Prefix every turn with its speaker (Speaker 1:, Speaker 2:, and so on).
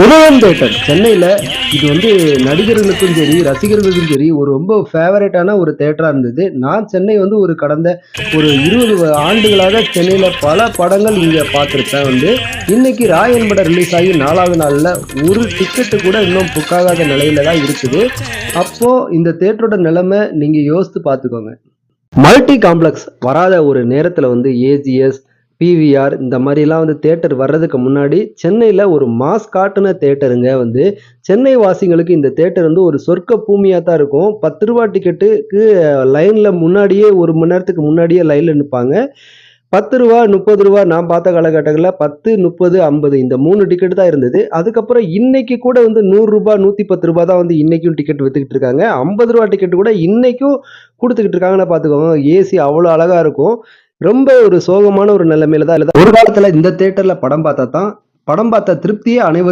Speaker 1: உதயம் தேட்டர் சென்னையில் இது வந்து நடிகர்களுக்கும் சரி ரசிகர்களுக்கும் சரி ஒரு ரொம்ப ஃபேவரட்டான ஒரு தேட்டராக இருந்தது. நான் சென்னை வந்து ஒரு கடந்த ஒரு இருபது ஆண்டுகளாக சென்னையில் பல படங்கள் இங்கே பார்த்துருப்பேன் வந்து. இன்னைக்கு ராயன் படம் ரிலீஸ் ஆகி நாலாவது நாளில் ஒரு டிக்கெட்டு கூட இன்னும் புக் ஆகாத நிலையில தான் இருக்குது. அப்போது இந்த தேட்டரோட நிலைமை நீங்கள் யோசித்து பார்த்துக்கோங்க. மல்டி காம்ப்ளெக்ஸ் வராத ஒரு நேரத்தில் வந்து ஏஜிஎஸ் பிவிஆர் இந்த மாதிரிலாம் வந்து தேட்டர் வர்றதுக்கு முன்னாடி சென்னையில் ஒரு மாஸ் காட்டின தேட்டருங்க வந்து சென்னை வாசிங்களுக்கு இந்த தேட்டர் வந்து ஒரு சொர்க்க பூமியாக தான் இருக்கும். பத்து ரூபா டிக்கெட்டுக்கு லைனில் முன்னாடியே ஒரு மணி நேரத்துக்கு முன்னாடியே லைனில் நிற்பாங்க பத்து ரூபா முப்பது ரூபா நான் பார்த்த காலகட்டங்களில் பத்து முப்பது ஐம்பது இந்த மூணு டிக்கெட் தான் இருந்தது. அதுக்கப்புறம் இன்னைக்கு கூட வந்து நூறுரூபா நூற்றி பத்து ரூபா தான் வந்து இன்னைக்கும் டிக்கெட் விற்றுக்கிட்டு இருக்காங்க. ஐம்பது ரூபா டிக்கெட் கூட இன்னைக்கும் கொடுத்துக்கிட்டு இருக்காங்கன்னு பார்த்துக்கோங்க. ஏசி அவ்வளோ அழகாக இருக்கும். ரொம்ப ஒரு சோகமான ஒரு நிலைமையில தான் ஒரு காலத்தில் இந்த தேட்டர்ல படம் பார்த்தா தான் படம் பார்த்த திருப்தியே அனைவரும்